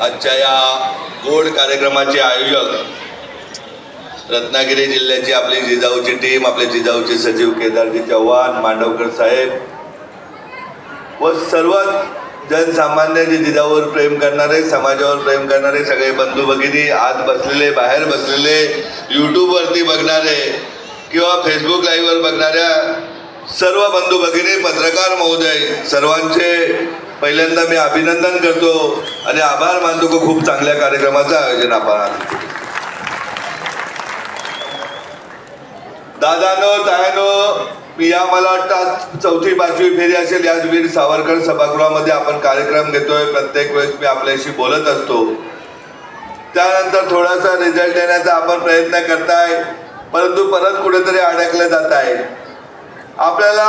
आजच्या या गोड कार्यक्रमाचे आयोजक रत्नागिरी जिल्ह्याची आपली जिजाऊची टीम आपले जिजाऊचे सचिव केदारजी चव्हाण मांडवकर साहेब व सर्वच जनसामान्य जे जिजाऊवर प्रेम करणारे समाजावर प्रेम करणारे सगळे बंधू भगिनी आत बसलेले बाहेर बसलेले यूट्यूबवरती बघणारे किंवा फेसबुक लाईव्हवर बघणाऱ्या सर्व बंधू भगिनी पत्रकार महोदय सर्वांचे पहिल्यांदा मी अभिनंदन करतो आणि आभार मानतो की खूप चांगल्या कार्यक्रमाचं आयोजन आपण दादानो तायानो मी या मला वाटतं आज चौथी पाचवी फेरी असेल. याच वीर सावरकर सभागृहामध्ये आपण कार्यक्रम घेतोय. प्रत्येक वेळेस मी आपल्याशी बोलत असतो. त्यानंतर थोडासा रिझल्ट देण्याचा आपण प्रयत्न करताय. परंतु परत कुठेतरी अडकलं जात आहे आपल्याला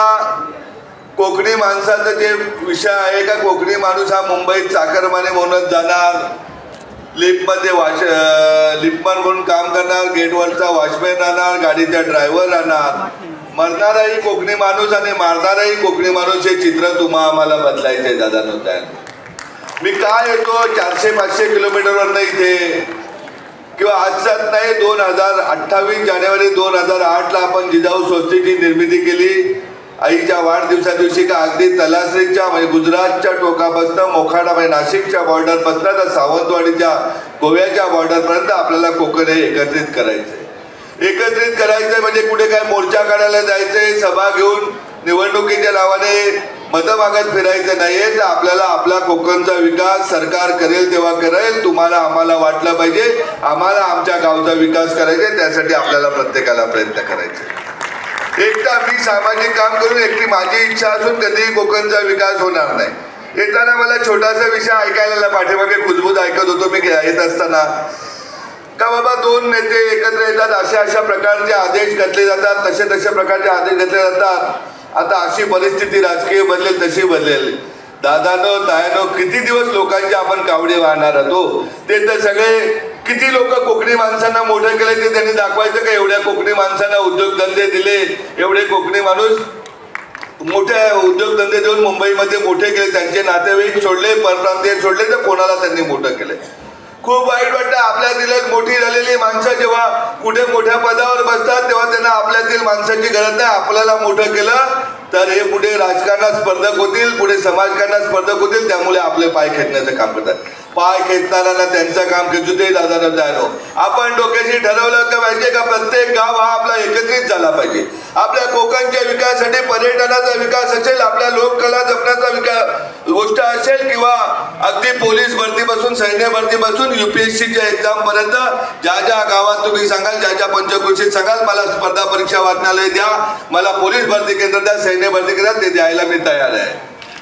कोकणी माणसाचं जे विषय आहे का कोकणी माणूस हा मुंबईत चाकरमाने म्हणत जाणार. लिफ्टमध्ये वॉश लिफ्टमन म्हणून काम करणार गेटवरचा वॉचमॅन राहणार गाडीचा ड्रायव्हर राहणार. मरणाराही कोकणी माणूस आणि मारणाराही कोकणी माणूस हे चित्र तुम्हा आम्हाला बदलायचे दादा नव्हत्या मी काय येतो चारशे पाचशे किलोमीटरवरनं इथे. किंवा आजचाच नाही दोन हजार अठ्ठावीस जानेवारी दोन हजार आठला आपण जिजाऊ संस्थेची निर्मिती केली. आईच्या वाढदिवसा दिवशी का अगदी तलासरीच्या म्हणजे गुजरातच्या टोकापासून मोखाडा म्हणजे नाशिकच्या बॉर्डरपासनं तर सावंतवाडीच्या गोव्याच्या बॉर्डरपर्यंत आपल्याला कोकण हे एकत्रित करायचं एकत्रित करायचं म्हणजे कुठे काय मोर्चा काढायला जायचंय सभा घेऊन निवडणुकीच्या नावाने मतं मागत फिरायचं नाहीये तर आपल्याला आपला कोकणचा विकास सरकार करेल तेव्हा करेल तुम्हाला आम्हाला वाटलं पाहिजे आम्हाला आमच्या गावचा विकास करायचा आहे, त्यासाठी आपल्याला प्रत्येकाला प्रयत्न करायचे एकटा मी सामाजिक काम करून एकटी माझी इच्छा असून कधीही कोकणचा विकास होणार नाही. येताना मला छोटासा विषय ऐकायला पाठीमागे खुजबूज ऐकत होतो मी येत असताना. का बाबा दोन नेते एकत्र येतात अशा अशा प्रकारचे आदेश घातले जातात तसे तसे प्रकारचे आदेश घातले जातात. आता अशी परिस्थिती राजकीय बदलेल तशी बदलेल. दादानो तायानो किती दिवस लोकांचे आपण कावडे वाहणार होतो ते तर सगळे किती लोक कोकणी माणसांना मोठं केले ते त्यांनी दाखवायचं का? एवढ्या कोकणी माणसांना उद्योगधंदे दिले. एवढे कोकणी माणूस मोठे उद्योगधंदे देऊन मुंबईमध्ये मोठे केले. त्यांचे नातेवाईक सोडले परप्रांतीय सोडले तर कोणाला त्यांनी मोठं केलं? खूप वाईट वाटतं. आपल्या दिल्यात मोठी झालेली माणसं जेव्हा कुठे मोठ्या पदावर बसतात तेव्हा त्यांना आपल्यातील माणसाची गरज नाही. आपल्याला मोठं केलं तर हे पुढे राजकारणात स्पर्धक होतील पुढे समाजकारणात स्पर्धक होतील त्यामुळे आपले पाय खेचण्याचं काम करतात. पाय खेचणाऱ्यांना त्यांचं काम खेचू दे दादा दादा हो. आपण डोक्याशी ठरवलं का पाहिजे का? प्रत्येक गाव हा आपला एकत्रित झाला पाहिजे. आपल्या कोकणच्या विकासासाठी पर्यटनाचा विकास असेल आपल्या लोककला जपण्याचा विकास गोष्ट असेल किंवा अगदी पोलीस भरतीपासून सैन्य भरतीपासून युपीएससीच्या एक्झाम पर्यंत ज्या ज्या गावात तुम्ही सांगाल ज्या ज्या पंचकृषीत सांगाल मला स्पर्धा परीक्षा वाचनालय द्या मला पोलीस भरती केंद्र द्या सैन्य भरती केंद्र ते द्यायला मी तयार आहे.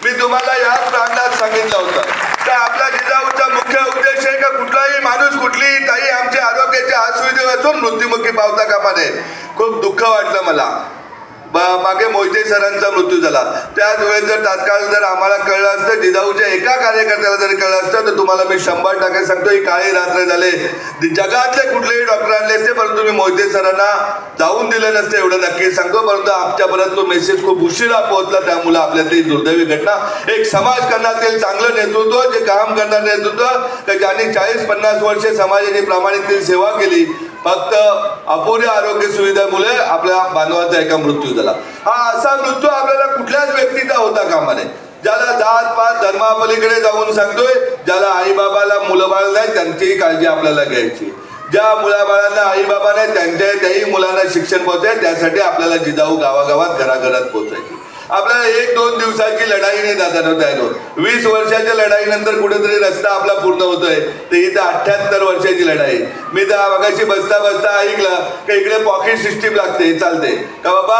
मी तुम्हाला याच प्रांगणात सांगितलं होतं तर आपला जिजाऊचा मुख्य उद्देश आहे का कुठलाही माणूस कुठलीही ताई आमच्या आरोग्याच्या असुविधा असून मृत्युमुखी पावता कामा नये खूप दुःख वाटलं मला. मागे मोहिते सरांचा मृत्यू झाला. त्याच वेळेस जर तात्काळ जर आम्हाला कळलं असतं जिजाऊच्या एका कार्यकर्त्याला जर कळलं असतं तर तुम्हाला मी शंभर टक्के सांगतो ही काळी रात्र झाले. जगातले कुठलेही डॉक्टर आणले असते परंतु मी मोहिते सरांना जाऊन दिलं नसतं एवढं नक्की सांगतो. परंतु आमच्यापर्यंत तो मेसेज खूप उशिरा पोहोचला त्यामुळे आपल्यातली दुर्दैवी घटना. एक समाजकारणातील चांगलं नेतृत्व जे काम करणारं नेतृत्व ज्यांनी चाळीस पन्नास वर्षे समाजाची प्रामाणिकतेची सेवा केली फक्त अपुऱ्या आरोग्य सुविधेमुळे आपल्या बांधवांचा एका मृत्यू झाला. हा असा मृत्यू आपल्याला कुठल्याच व्यक्तीचा होता कामा नये ज्याला जात पात धर्मापलीकडे जाऊन सांगतोय ज्याला आईबाबाला मुलं बाळ नाही त्यांचीही काळजी आपल्याला घ्यायची. ज्या मुलाबाळांना आई बाबा नाही त्यांच्या त्याही मुलांना शिक्षण पोहोचाय त्यासाठी आपल्याला जिजाऊ गावागावात घराघरात पोहोचायची. आपल्याला एक दोन दिवसाची लढाई नाही दादानो त्यानो वीस वर्षाच्या लढाईनंतर कुठेतरी रस्ता आपला पूर्ण होतोय. तर इथं अठ्ठ्याहत्तर वर्षाची लढाई. मी त्या मगाशी बसता बसता ऐकलं का इकडे पॉकेट सिस्टीम लागते चालते. का बाबा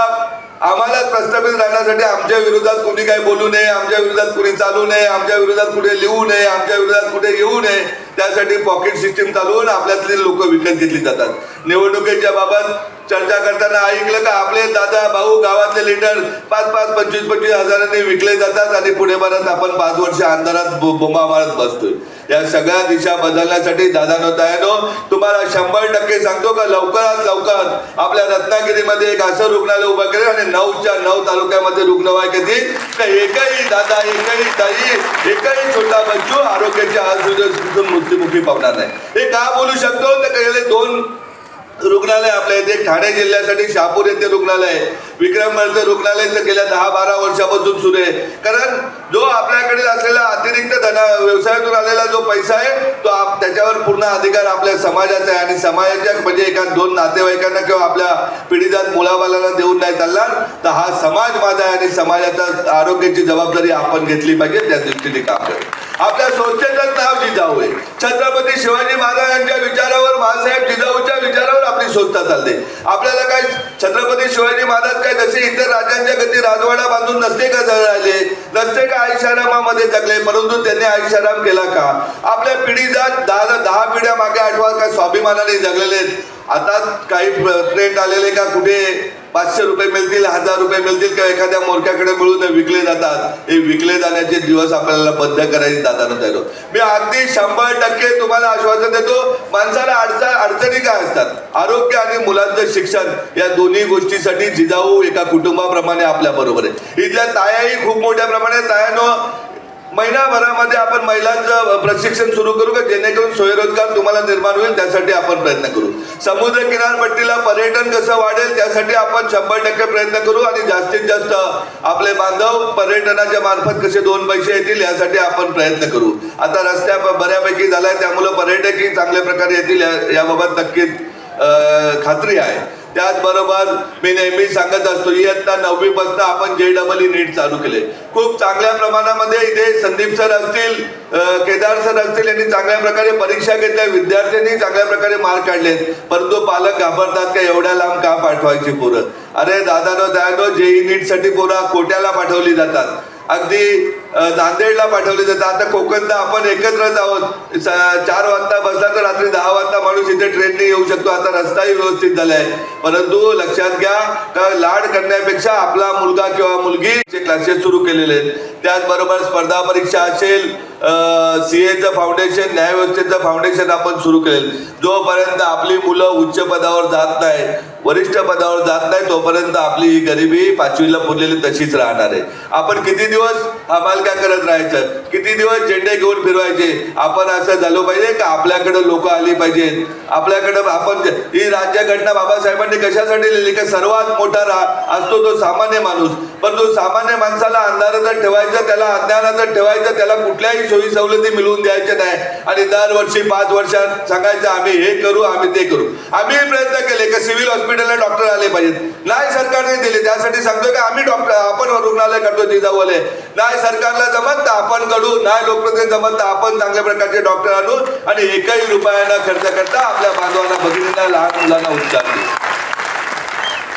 आम्हाला प्रस्थापित राहण्यासाठी आमच्या विरोधात कुणी काही बोलू नये आमच्या विरोधात कुणी चालू नये आमच्या विरोधात कुठे लिहू नये आमच्या विरोधात कुठे येऊ नये त्यासाठी पॉकेट सिस्टीम चालवून आपल्यातली लोक विकत घेतली जातात. निवडणुकीच्या बाबत चर्चा करताना ऐकलं का आपले दादा भाऊ गावातले लीडर पाच पाच पंचवीस पंचवीस हजारांनी विकले जातात आणि पुढे परत आपण पाच वर्ष अंधारात बो- बोंबा मारत बसतोय. या सगळ्या दिशा बदलण्यासाठी दादा नोतायनो तुम्हाला शंभर टक्के सांगतो का लवकरात लवकर आपल्या रत्नागिरीमध्ये एक असं रुग्णालय उभं करेल आणि नऊच्या नऊ तालुक्यामध्ये रुग्णवाहिकेतील तर एकही दादा एकही ताई एकही छोटा बच्चू आरोग्याच्या आजूबाजून मृत्यूमुखी पावणार नाही. हे का बोलू शकतो? तर गेले दोन रुग्णालय आपल्या इथे ठाणे जिल्ह्यासाठी शहापूर येथे रुग्णालय आहे. विक्रमगडचं रुग्णालय तर गेल्या दहा बारा वर्षापासून सुरू आहे. कारण जो आपल्याकडे असलेला अतिरिक्त धना व्यवसायातून आलेला जो पैसा आहे तो आप त्याच्यावर पूर्ण अधिकार आपल्या समाजाचा आहे. आणि समाजाच्या म्हणजे एका दोन नातेवाईकांना किंवा आपल्या पिढीजात मुलाबालांना देऊन नाही चालणार तर हा समाज माझा आहे आणि समाजाचा आरोग्याची जबाबदारी आपण घेतली पाहिजे त्या दृष्टीने काम करेल. आपल्या संस्थेचं नाव जिजाऊ आहे. छत्रपती शिवाजी महाराजांच्या विचारावर बाळासाहेब जिजाऊच्या विचारावर आपली शोधता चालते. आपल्याला काय छत्रपती शिवाजी महाराज काय जसे इतर राजांच्या गती राजवाडा बांधून नसते का राहिले नसते का आयुष्यारामामध्ये जगले? परंतु त्यांनी आयुष्याराम केला का? आपल्या पिढीजात दहा दहा पिढ्या मागे आठवा काय स्वाभिमानाने जगलेले आता काही ट्रेंड आलेले का कुठे? पाचशे रुपये मिळतील हजार रुपये मिळतील किंवा एखाद्या मोरक्याकडे मिळून विकले जातात. हे विकले जाण्याचे दिवस आपल्याला बंद करायचे दादानं तयार मी अगदी शंभर टक्के तुम्हाला आश्वासन देतो माणसाला अडचण अडचणी काय असतात? आरोग्य आणि मुलांचं शिक्षण या दोन्ही गोष्टीसाठी जिजाऊ एका कुटुंबाप्रमाणे आपल्या बरोबर आहे इथल्या तायाही खूप मोठ्या प्रमाणात तायानं महिनाभरामध्ये आपण महिलांचं प्रशिक्षण सुरू करू का? जेणेकरून स्वयंरोजगार तुम्हाला निर्माण होईल त्यासाठी आपण प्रयत्न करू. समुद्र किनारपट्टीला पर्यटन कसं वाढेल त्यासाठी आपण शंभर टक्के प्रयत्न करू आणि जास्तीत जास्त आपले बांधव पर्यटनाच्या मार्फत कसे दोन पैसे येतील यासाठी आपण प्रयत्न करू. आता रस्त्या बऱ्यापैकी बऱ्यापैकी झालाय त्यामुळं पर्यटकही चांगल्या प्रकारे येतील या- याबाबत नक्कीच खात्री आहे. त्याचबरोबर मी नेहमी सांगत असतो इयत्ता नववी पासून आपण जे डबल ई नीट चालू केले खूप चांगल्या प्रमाणामध्ये इथे संदीप सर असतील केदार सर असतील यांनी चांगल्या प्रकारे परीक्षा घेतल्या विद्यार्थ्यांनी चांगल्या प्रकारे मार्क काढलेत परंतु पालक घाबरतात का एवढ्या लांब का पाठवायची पोरं? अरे दादानो दादानो जेई नीटसाठी पोरं कोट्याला पाठवली जातात. अगदी नांदेडला पाठवले जातात. आता कोकणला आपण एकत्रच आहोत. स- चार वाजता बसला तर रात्री दहा वाजता माणूस इथे ट्रेनने येऊ शकतो. आता रस्ताही व्यवस्थित झालाय. परंतु लक्षात घ्या का लाड करण्यापेक्षा आपला मुलगा किंवा मुलगी क्लासेस सुरू केलेले आहेत त्याचबरोबर स्पर्धा परीक्षा असेल सीएचं फाउंडेशन न्यायव्यवस्थेचं फाउंडेशन आपण सुरू केलेलं जोपर्यंत आपली मुलं उच्च पदावर जात नाही वरिष्ठ पदावर जात नाही तोपर्यंत आपली ही गरिबी पाचवीला पुरलेली तशीच राहणार आहे. आपण किती दिवस हमालका करत राहायचं? किती दिवस झेंडे घेऊन फिरवायचे? आपण असं झालं पाहिजे का आपल्याकडे लोक आली पाहिजेत? आपल्याकडं आपण ही राज्यघटना बाबासाहेबांनी कशासाठी लिहिली? का सर्वात मोठा रा असतो तो सामान्य माणूस. पण तो सामान्य माणसाला अंधारातच ठेवायचं त्याला अज्ञानातच ठेवायचं त्याला कुठल्याही सोयी सवलती मिळवून द्यायच्या नाही. आणि दरवर्षी पाच वर्षात सांगायचं आम्ही हे करू आम्ही ते करू. आम्ही प्रयत्न केले की सिव्हिल हॉस्पिटलला डॉक्टर आले पाहिजेत. नाही सरकारने दिले त्यासाठी सांगतोय की आम्ही डॉक्टर आपण रुग्णालय करतो जिजाऊले नाही सरकारला जमत तर आपण करू नाही लोकप्रतिनिधी जमत तर आपण चांगल्या प्रकारचे डॉक्टर आणू आणि एकही रुपयानं खर्च करता आपल्या बांधवांना भगिनींना लहान मुलांना उपचार देऊ.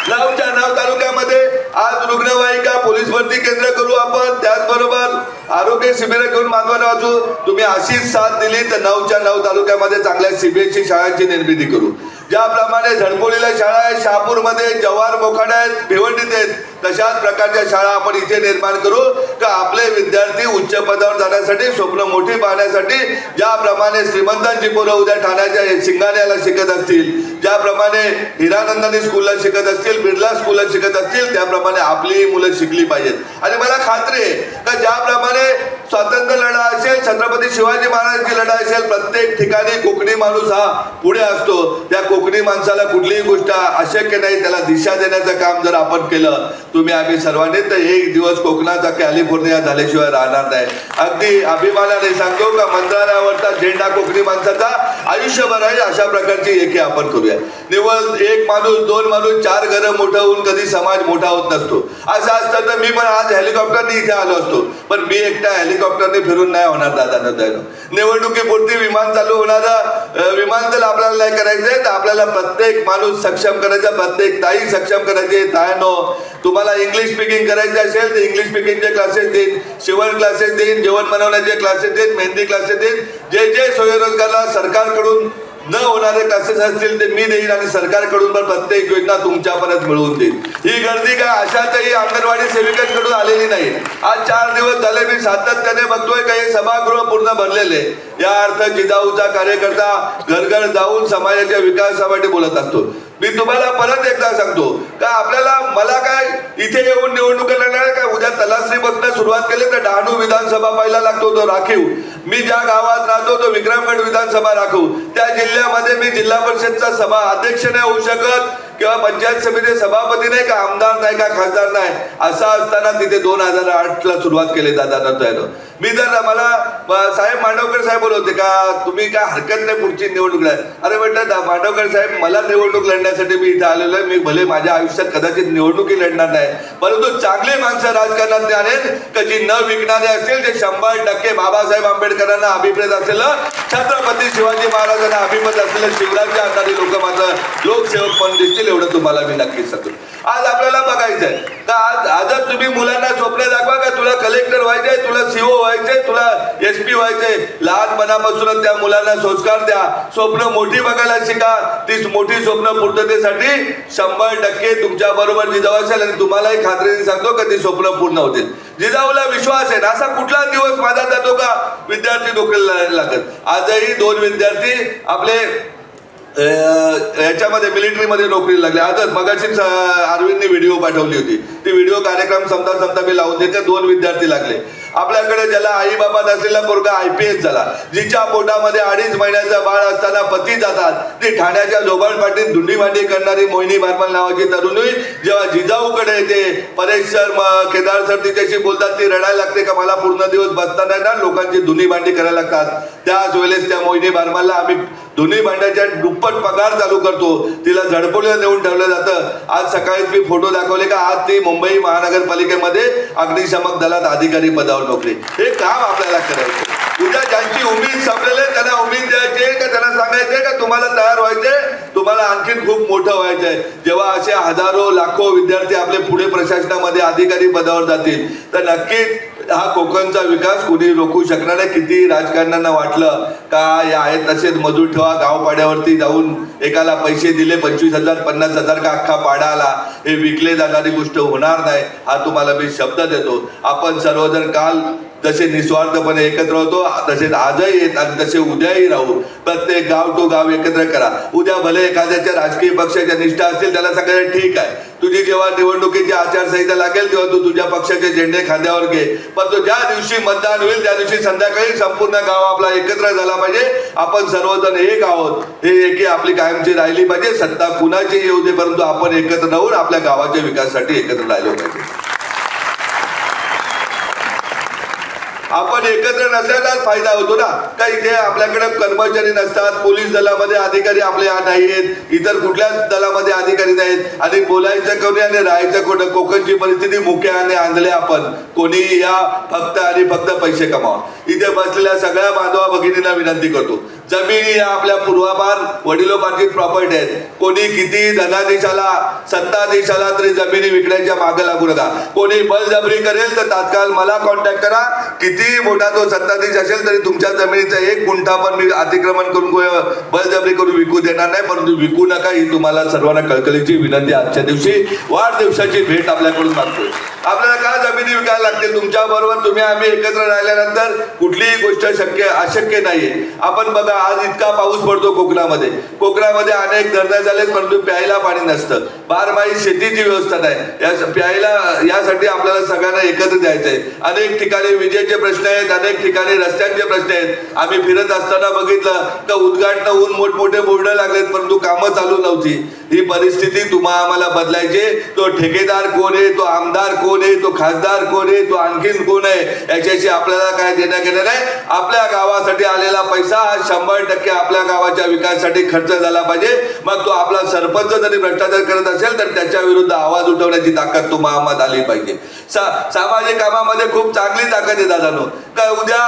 नाव तालुक्यामध्ये आज रुग्णवाहिका पोलीस भरती केंद्र करू आपण. त्याचबरोबर आरोग्य शिबिर घेऊन मानवाला वाचू. तुम्ही अशीच साथ दिली तर नऊच्या नऊ तालुक्यामध्ये चांगल्या सीबीएसई शाळांची निर्मिती करू. ज्याप्रमाणे झडपोलीला शाळा आहे शहापूरमध्ये जवार मोखाडा आहेत भिवंडीत आहेत तशाच प्रकारच्या शाळा आपण इथे निर्माण करू. का आपले विद्यार्थी उच्च पदावर जाण्यासाठी स्वप्न मोठी पाहण्यासाठी ज्याप्रमाणे श्रीमंतांची पोरं उद्या ठाण्याच्या शिंगाण्याला शिकत असतील. ज्याप्रमाणे हिरानंदानी स्कूलला शिकत असतील बिर्ला स्कूलला शिकत असतील त्याप्रमाणे आपली मुलं शिकली पाहिजेत. आणि मला खात्री आहे का ज्याप्रमाणे स्वातंत्र्य लढा असेल छत्रपती शिवाजी महाराजांची लढा असेल प्रत्येक ठिकाणी कोकणी माणूस हा पुढे असतो. त्या कोकणी माणसाला कुठलीही गोष्ट अशक्य नाही त्याला दिशा देण्याचं काम जर आपण केलं तुम्ही आम्ही सर्वांनी तर एक दिवस कोकणाचा कॅलिफोर्निया झाल्याशिवाय राहणार नाही. अगदी अभिमानाने सांगतो का मंत्रालयावरचा झेंडा कोकणी माणसाचा आयुष्यभर आहे अशा प्रकारची एके आपण करूया. निवड एक माणूस दोन माणूस चार घरं मोठं होऊन कधी समाज मोठा होत नसतो. असं असतं तर मी पण आज हेलिकॉप्टरने इथे आलो असतो. पण मी एकटा हेलिकॉप्टरने फिरून नाही होणार दादा दादा निवडणुकीपुरती विमान चालू होणार विमान विमानतळ आपल्याला नाही करायचंय तर आपल्याला प्रत्येक माणूस सक्षम करायचा प्रत्येक ताई सक्षम करायचे. तायनो तुम्हाला इंग्लिश स्पीकिंग करायचे असेल तर इंग्लिश स्पीकिंगचे क्लासेस देईन. शिवण क्लासेस देईन जेवण बनवण्याचे क्लासेस देईन मेहंदी क्लासेस देईन. जे जे स्वयंरोजगारला सरकारकडून न होणारे कसे असतील ते मी देईन आणि सरकारकडून पण प्रत्येक योजना तुमच्यापर्यंत मिळवून देईन. ही गर्दी काय अशातही अंगणवाडी सेविकांकडून आलेली नाही. आज चार दिवस झाले मी सातत्याने बघतोय का हे सभागृह पूर्ण भरलेले या अर्थ जिजाऊचा कार्यकर्ता घर घर जाऊन समाजाच्या विकासासाठी बोलत असतो. मी तुम्हाला परत एकदा सांगतो का आपल्याला मला काय इथे येऊन निवडणूक लढणार काय उद्या तलासरी बसणं सुरुवात केली तर डहाणू विधानसभा पहिला लागतो तो राखीव. मी ज्या गावात राहतो तो विक्रमगड विधानसभा राखू त्या जिल्ह्यामध्ये मी जिल्हा परिषदचा सभा अध्यक्ष नाही होऊ शकत. किंवा पंचायत समिती सभापती नाही का आमदार नाही का खासदार नाही असं असताना तिथे दोन हजार आठ ला सुरुवात केली दादा मी तर मला साहेब मांडवकर साहेब बोलवते का तुम्ही काय हरकत नाही पुढची निवडणूक लढ. अरे म्हटलं मांडवकर साहेब मला निवडणूक लढण्यासाठी मी इथे आलेलो आहे मी भले माझ्या आयुष्यात कदाचित निवडणुकी लढणार नाही परंतु चांगली माणसं राजकारणात आहेत कधी का जी न विकणारे असतील ते शंभर टक्के बाबासाहेब आंबेडकरांना अभिप्रेत असलेलं छत्रपती शिवाजी महाराजांना अभिमत असलेलं शिवराज्य आणणारी लोक मात्र लोकसेवक पण दिसतील. एवढं तुम्हाला मी नक्कीच सांगतो. आज आपल्याला बघायचंय का आज आजच तुम्ही मुलांना स्वप्न दाखवा का तुला कलेक्टर व्हायचंय तुला सीओ व्हायचंय तुला एस पी व्हायचंय लहानपणापासूनच त्या मुलांना संस्कार द्या. स्वप्न मोठी बघायला शिका. ती मोठी स्वप्न पूर्ततेसाठी शंभर टक्के तुमच्या बरोबर जिजाऊ असेल आणि तुम्हालाही खात्रीने सांगतो का ती स्वप्न पूर्ण होतील. जिजाऊला विश्वास आहे असा कुठला दिवस माझा जातो का? विद्यार्थी नोकरीला लागत. आजही दोन विद्यार्थी आपले याच्यामध्ये मिलिटरीमध्ये नोकरी लागली. आजच मगाशीच अ, अरविंदने व्हिडिओ पाठवली होती. ती व्हिडिओ कार्यक्रम समता समता मी लावून देते. दोन विद्यार्थी लागले. आपल्याकडे ज्याला आई बाबा नसलेला पोरगा आय पी एस झाला. जिच्या पोटामध्ये अडीच महिन्याचा बाळ असताना पती जातात. ती ठाण्याच्या झोबाळपाटीत धुंडी भांडी करणारी मोहिनी बारमल नावाची तरुणी जेव्हा जिजाऊकडे येते परेश सर केदार सर तिच्याशी बोलतात ती रडायला लागते का मला पूर्ण दिवस बसताना ना लोकांची धुनी भांडी करायला लागतात. त्याच वेळेस त्या मोहिनी बारमलला आम्ही दोन्ही भांड्याच्या दुप्पट पगार चालू करतो. तिला झडपोलीला देऊन ठेवलं जातं. आज सकाळी मी फोटो दाखवले का? आज ती मुंबई महानगरपालिकेमध्ये अग्निशामक दलात अधिकारी पदावर नोकरी. हे काम आपल्याला करायचं उद्या ज्यांची उमेद संपलेले आहे, त्यांना उमेद द्यायची का? त्यांना सांगायचे का? तुम्हाला तयार व्हायचे तुम्हाला आणखीन खूप मोठं व्हायचंय जेव्हा असे हजारो लाखो विद्यार्थी आपले पुढे प्रशासनामध्ये अधिकारी पदावर जातील. तर नक्कीच हा कोकणचा विकास कोणी रोखू शकणार नाही? किती राजकारण्यांना वाटलं का या आहेत तसेच मजूर ठेवा गावपाड्यावरती जाऊन एकाला पैसे दिले पंचवीस हजार पन्नास हजार का अख्खा पाडा आला हे विकले जाणारी गोष्ट होणार नाही हा तुम्हाला मी शब्द देतो. आपण सर्वजण काल जसे निस्वार्थपणे एकत्र होतो तसेच आजही येत आणि तसे उद्याही राहू. प्रत्येक गाव टू गाव एकत्र करा. उद्या भले एखाद्याच्या राजकीय पक्षाच्या निष्ठा असतील त्याला सगळ्यात ठीक आहे. तुझी जेव्हा निवडणुकीची आचारसंहिता लागेल तेव्हा तू तुझ्या पक्षाचे झेंडे खांद्यावर घे. पण तो ज्या दिवशी मतदान होईल त्या दिवशी संध्याकाळी संपूर्ण गाव आपला एकत्र झाला पाहिजे. आपण सर्वजण एक आहोत. हे एकी आपली कायमची राहिली पाहिजे. सत्ता कुणाची येऊ दे परंतु आपण एकत्र राहून आपल्या गावाच्या विकासासाठी एकत्र राहिलो पाहिजे. आपण एकत्र नसल्याचाच फायदा होतो ना. का इथे आपल्याकडे कर्मचारी नसतात पोलीस दलामध्ये अधिकारी आपले नाही आहेत इतर कुठल्याच दलामध्ये अधिकारी नाहीत आणि बोलायचं कोणी आणि राहायचं कोण? कोकणची परिस्थिती मुख्य आणि आंधळे आपण. कोणी या फक्त आणि फक्त पैसे कमावा. इथे बसलेल्या सगळ्या बांधवा भगिनींना विनंती करतो. जमिनी या आपल्या पूर्वापार वडिलोपार्जित प्रॉपर्टी आहेत. कोणी किती धनादेशाला सत्ताधीशाला तरी जमिनी विकण्याच्या मागे लागू नका. कोणी बलजबरी करेल तर तात्काळ मला कॉन्टॅक्ट करा. किती मोठा तो सत्ताधीश असेल तरी तुमच्या जमिनीचा एक गुंठा पण मी अतिक्रमण करून बळजबरी करून विकू देणार नाही परंतु विकू नका ही तुम्हाला सर्वांना कळकळीची विनंती. आजच्या दिवशी वाढदिवसाची भेट आपल्याकडून मागतोय. आपल्याला का जमिनी विकायला लागतील तुमच्या बरोबर तुम्ही आम्ही एकत्र राहिल्यानंतर कुठलीही गोष्ट शक्य अशक्य नाहीये. आपण बघा आज इतका पाऊस पडतो कोकणामध्ये. कोकणामध्ये अनेक धरणं झालेत परंतु प्यायला पाणी नसतं. बारमाही शेतीची व्यवस्था नाही. या प्यायला यासाठी आपल्याला सगळ्यांना एकत्र द्यायचंय. अनेक ठिकाणी विजेचे प्रश्न आहेत अनेक ठिकाणी रस्त्यांचे प्रश्न आहेत. आम्ही फिरत असताना बघितलं तर उद्घाटन होऊन मोठमोठे बोर्ड लागलेत परंतु कामं चालू नव्हती. ही परिस्थिती तुम्हा आम्हाला बदलायची तो ठेकेदार कोण आहे तो आमदार कोण आहे तो खासदार कोण आहे तो आणखीन कोण आहे याच्याशी आपल्याला काय देणं घेणं नाही. आपल्या गावासाठी आलेला पैसा हा शंभर टक्के आपल्या गावाच्या विकासासाठी खर्च झाला पाहिजे. मग तो आपला सरपंच जरी भ्रष्टाचार करत असेल तर त्याच्या विरुद्ध आवाज उठवण्याची ताकद तुम्हा आम्हाला आली पाहिजे. सा सामाजिक कामामध्ये खूप चांगली ताकद आहे दादानो. काय उद्या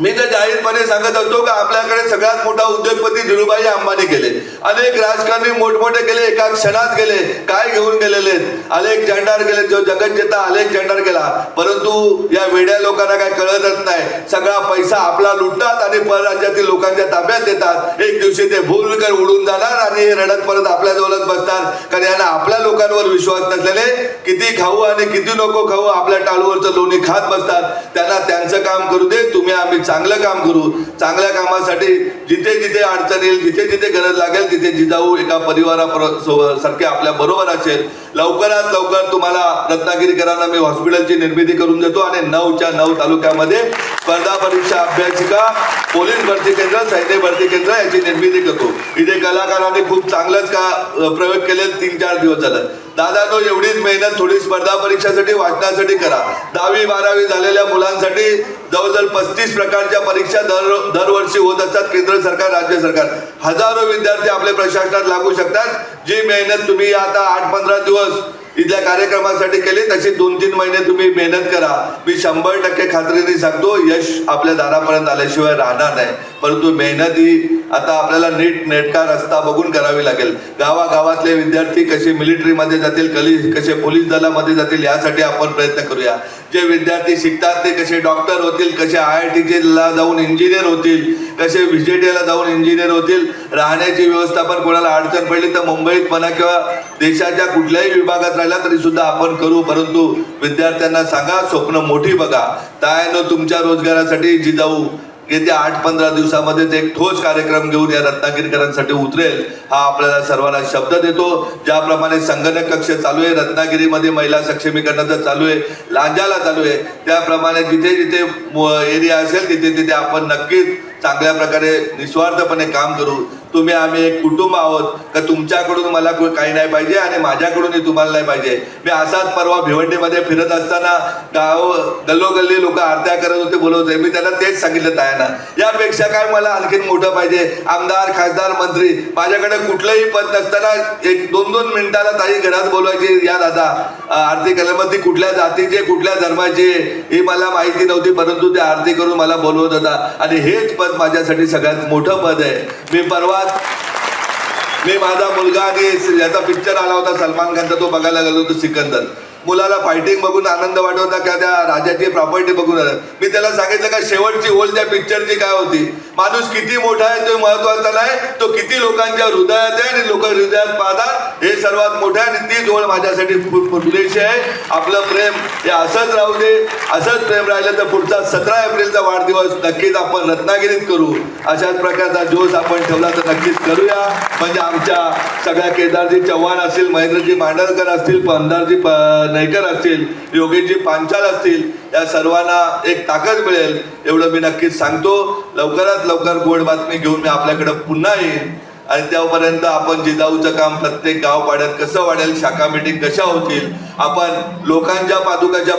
मी तर जाहीरपणे सांगत असतो का आपल्याकडे सगळ्यात मोठा उद्योगपती धीरूभाई अंबानी केले. अनेक राजकारणी मोठमोठे केले एका क्षणात गेले काय घेऊन गेलेले? आहेत अनेक गेले जो जगत जेता अनेक गेला. परंतु या वेड्या लोकांना काय कळतच नाही. सगळा पैसा आपला लुटतात आणि परराज्यातील लोकांच्या ताब्यात देतात. एक दिवशी ते भूलकर उडून जाणार आणि हे रडत परत आपल्या जवळच बसतात कारण यांना आपल्या लोकांवर विश्वास नसलेले किती खाऊ आणि किती नको खाऊ आपल्या टाळूवरचं लोणी खात बसतात. त्यांना त्यांचं काम करू दे तुम्ही आम्ही चांगलं काम करू. चांगल्या कामासाठी जिथे जिथे अडचण येईल जिथे जिथे गरज लागेल तिथे जिजाऊ एका परिवारा सारखे आपल्या बरोबर असेल. लवकरात लवकर तुम्हाला रत्नागिरीकरांना मी हॉस्पिटलची निर्मिती करून देतो आणि नऊच्या नऊ तालुक्यामध्ये स्पर्धा परीक्षा अभ्यासिका पोलीस भरती केंद्र सैन्य भरती केंद्र याची निर्मिती करतो. इथे कलाकारांनी खूप चांगलंच का प्रयोग केले. तीन चार दिवस झालं. दादा तो एवढीच मेहनत थोडी स्पर्धा परीक्षासाठी वाचण्यासाठी करा. दहावी बारावी झालेल्या मुलांसाठी जवळजवळ पस्तीस प्रकारच्या परीक्षा दर दरवर्षी होत असतात केंद्र सरकार राज्य सरकार. हजारो विद्यार्थी आपल्या प्रशासनात लागू शकतात. जी मेहनत तुम्ही आता आठ पंधरा दिवस इथल्या कार्यक्रमासाठी केली तशी दोन तीन महिने तुम्ही मेहनत करा. मी शंभर टक्के खात्रीने सांगतो यश आपल्या दारापर्यंत आल्याशिवाय राहणार नाही. परंतु मेहनत ही आता आपल्याला नीट नेटका रस्ता बघून करावी लागेल. गावागावातले विद्यार्थी कसे मिलिटरीमध्ये जातील कली कसे पोलीस दलामध्ये जातील यासाठी आपण प्रयत्न करूया. जे विद्यार्थी शिकतात ते कसे डॉक्टर होतील कसे आय आय टीला जाऊन इंजिनियर होतील कसे व्हिजिटेला जाऊन इंजिनियर होतील राहण्याची व्यवस्था पण कोणाला अडचण पडली तर मुंबईत म्हणा किंवा देशाच्या कुठल्याही विभागात राहिला तरी सुद्धा आपण करू. परंतु विद्यार्थ्यांना सांगा स्वप्न मोठी बघा. त्यानं तुमच्या रोजगारासाठी जिजाऊ. येत्या आठ पंधरा दिवसामध्ये ते एक ठोस कार्यक्रम घेऊन या रत्नागिरीकरांसाठी उतरेल हा आपल्याला सर्वांना शब्द देतो. ज्याप्रमाणे संगणक कक्ष चालू आहे रत्नागिरीमध्ये महिला सक्षमीकरणाचं चालू आहे लांजाला चालू आहे. त्याप्रमाणे जिथे जिथे एरिया असेल तिथे तिथे आपण नक्कीच चांगल्या प्रकारे निस्वार्थपणे काम करू. तुम्ही आम्ही एक कुटुंब आहोत का तुमच्याकडून मला काही नाही पाहिजे आणि माझ्याकडूनही तुम्हाला नाही पाहिजे. मी असाच परवा भिवंडीमध्ये फिरत असताना गाव गल्लोगल्ली लोक आरत्या करत होते बोलत होते. मी त्यांना तेच सांगितलं तायांना यापेक्षा काय मला आणखीन मोठं पाहिजे? आमदार खासदार मंत्री माझ्याकडे कुठलंही पद नसताना एक दोन दोन मिनिटाला ताई घरात बोलवायची या दादा आरती केलं मग ती कुठल्या जातीचे कुठल्या धर्माचे ही मला माहिती नव्हती परंतु ते आरती करून मला बोलवत होता. आणि हेच पद माझ्यासाठी सगळ्यात मोठं पद आहे. मी परवा मी माझा मुलगा आणि याचा पिक्चर आला होता सलमान खानचा तो बघायला गेलो होतो सिकंदर. मुलाला फायटिंग बघून आनंद वाटवता का त्या राजाची प्रॉपर्टी बघून मी त्याला सांगितलं का शेवटची ओल त्या पिक्चरची काय होती? माणूस किती मोठा आहे तो महत्त्वाचा नाही तो किती लोकांच्या हृदयात आहे आणि लोक हृदयात पाहतात. हे सर्वात मोठं आहे आणि तीच ओळ माझ्यासाठी खूप पुरेशी आहे. आपलं प्रेम हे असंच राहू दे. असंच प्रेम राहिलं तर पुढचा सतरा एप्रिलचा वाढदिवस नक्कीच आपण रत्नागिरीत करू. अशाच प्रकारचा जोश आपण ठेवला तर नक्कीच करूया. म्हणजे आमच्या सगळ्या केदारजी चव्हाण असतील महेंद्रजी मांडरकर असतील पंधारजी प नयकर असतील योगेशजी पांचाल असतील या सर्वांना एक ताकद मिळेल एवढं मी नक्कीच सांगतो. लवकरात लवकर गोड बातमी घेऊन मी आपल्याकडं पुन्हा येईन. आणि त्यापर्यंत आपण जिजाऊचं काम प्रत्येक गाव पाड्यात कसं वाढेल शाखा मिटिंग कशा होतील आपण लोकांच्या पादुकाच्या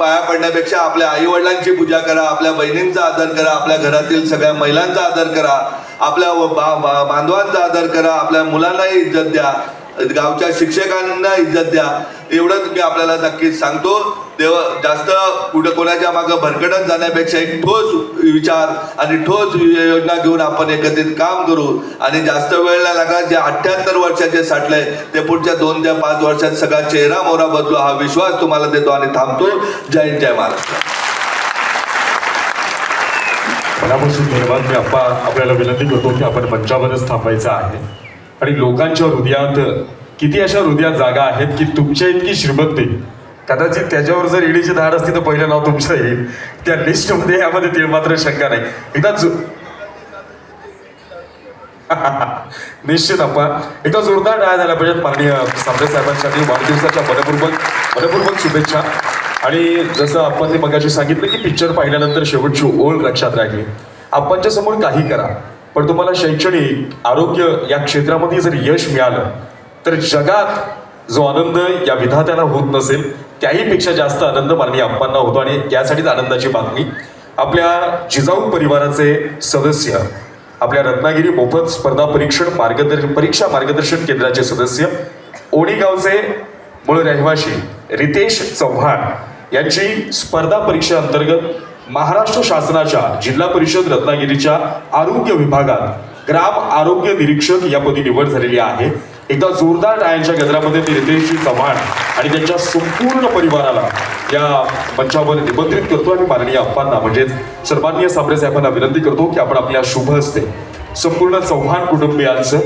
पाया पडण्यापेक्षा आपल्या आई वडिलांची पूजा करा आपल्या बहिणींचा आदर करा आपल्या घरातील सगळ्या महिलांचा आदर करा आपल्या व- बा- बा- बांधवांचा आदर करा आपल्या मुलांनाही इज्जत द्या. गावच्या शिक्षकांना इज्जत द्या. एवढंच मी आपल्याला नक्कीच सांगतो. तेव्हा जास्त कुठं कोणाच्या मागं भरकटत जाण्यापेक्षा एक ठोस विचार आणि ठोस योजना घेऊन आपण एकत्रित काम करू. आणि जास्त वेळ नाही जे अठ्ठ्याहत्तर वर्षाचे साठले ते पुढच्या दोन ते पाच वर्षात सगळा चेहरा मोहरा बदलू हा विश्वास तुम्हाला देतो आणि थांबतो. जय जय महाराष्ट्र. मनापासून धन्यवाद मी आपल्याला विनंती करतो की आपण मंचावरच थांबायचं आहे. आणि लोकांच्या हृदयात किती अशा हृदयात जागा आहेत की तुमच्या इतकी श्रीमंती कदाचित त्याच्यावर जर ईडीची धाड असती तर पहिलं नाव तुमचं येईल त्या लिस्टमध्ये यामध्ये ते मात्र शंका नाही. एकदा जो निश्चित अप्पा एकदा जोरदार डाळ झाला पाहिजेत माननीय सामरे साहेबांसाठी. वाढदिवसाच्या मनपूर्वक मनपूर्वक शुभेच्छा. आणि जसं आपण मगाशी सांगितलं की पिक्चर पाहिल्यानंतर शेवटची ओळ लक्षात राहिली. आपणच्या समोर काही करा. पण तुम्हाला शैक्षणिक आरोग्य या क्षेत्रामध्ये जर यश मिळालं तर जगात जो आनंद या विधात्याला होत नसेल त्याही पेक्षा जास्त आनंद माननीय अप्पांना होतो. आणि त्यासाठीच आनंदाची बातमी आपल्या जिजाऊ परिवाराचे सदस्य आपल्या रत्नागिरी मोफत स्पर्धा परीक्षण मार्गदर्शन परीक्षा मार्गदर्शन केंद्राचे सदस्य ओणीगावचे मूळ रहिवाशी रितेश चव्हाण यांची स्पर्धा परीक्षा अंतर्गत महाराष्ट्र शासनाच्या जिल्हा परिषद रत्नागिरीच्या आरोग्य विभागात ग्राम आरोग्य निरीक्षक या पदी निवड झालेली आहे. एकदा जोरदार टाळ्यांच्या गजरामध्ये नितेशजी चव्हाण आणि त्यांच्या संपूर्ण परिवाराला या मंचावर निमंत्रित करतो आणि माननीय अप्पांना म्हणजेच सर्वांनीय साबळे साहेबांना विनंती करतो की आपण आपल्या शुभ हस्ते संपूर्ण चव्हाण कुटुंबियांचं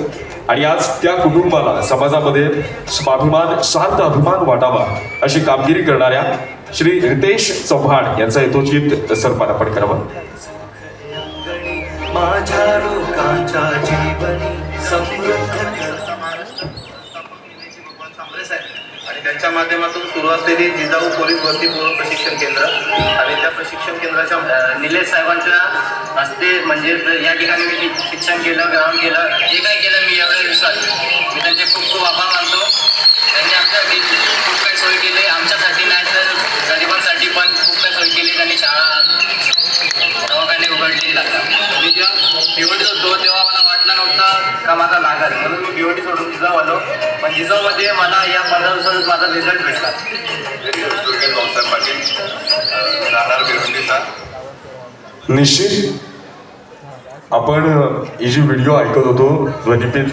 आणि आज त्या कुटुंबाला समाजामध्ये स्वाभिमान शांत अभिमान वाटावा अशी कामगिरी करणाऱ्या श्री रितेश चव्हाण यांचा यथोचित सन्मान आपण करावा माझ्या लोकांच्या जीवनी समृद्ध आणि त्यांच्या माध्यमातून सुरू असलेली जिजाऊ पोलीस भरती पूर्व प्रशिक्षण केंद्र आणि त्या प्रशिक्षण केंद्राच्या निलेश साहेबांच्या हस्ते म्हणजे या ठिकाणी मी शिक्षण केलं ग्रहण केलं. जे काही केलं मी एवढ्या दिवसात. मी त्यांचे खूप खूप आभार मानतो. त्यांनी आमच्यासाठी खूप काही सोय केली. आमच्यासाठी जिजाऊ आलो पण जिजाऊमध्ये मला या पंधरा दिवसात माझा रिझल्ट भेटला. दुर्गेश भाऊसाहेब पाटील अं, राहणार भिवंडीचा निश्चित. आपण ही जी व्हिडिओ ऐकत होतो ध्वनिपीत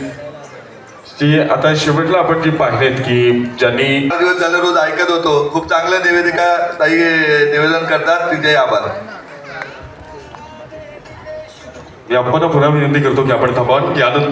ती आता शेवटला आपण जी पाहिलेत की ज्यांनी दिवस झाले रोज ऐकत होतो खूप चांगलं निवेदिका ताई निवेदन करतात तिचे आभार मी आपण पुन्हा विनंती करतो की आपण थांबावं यानंतर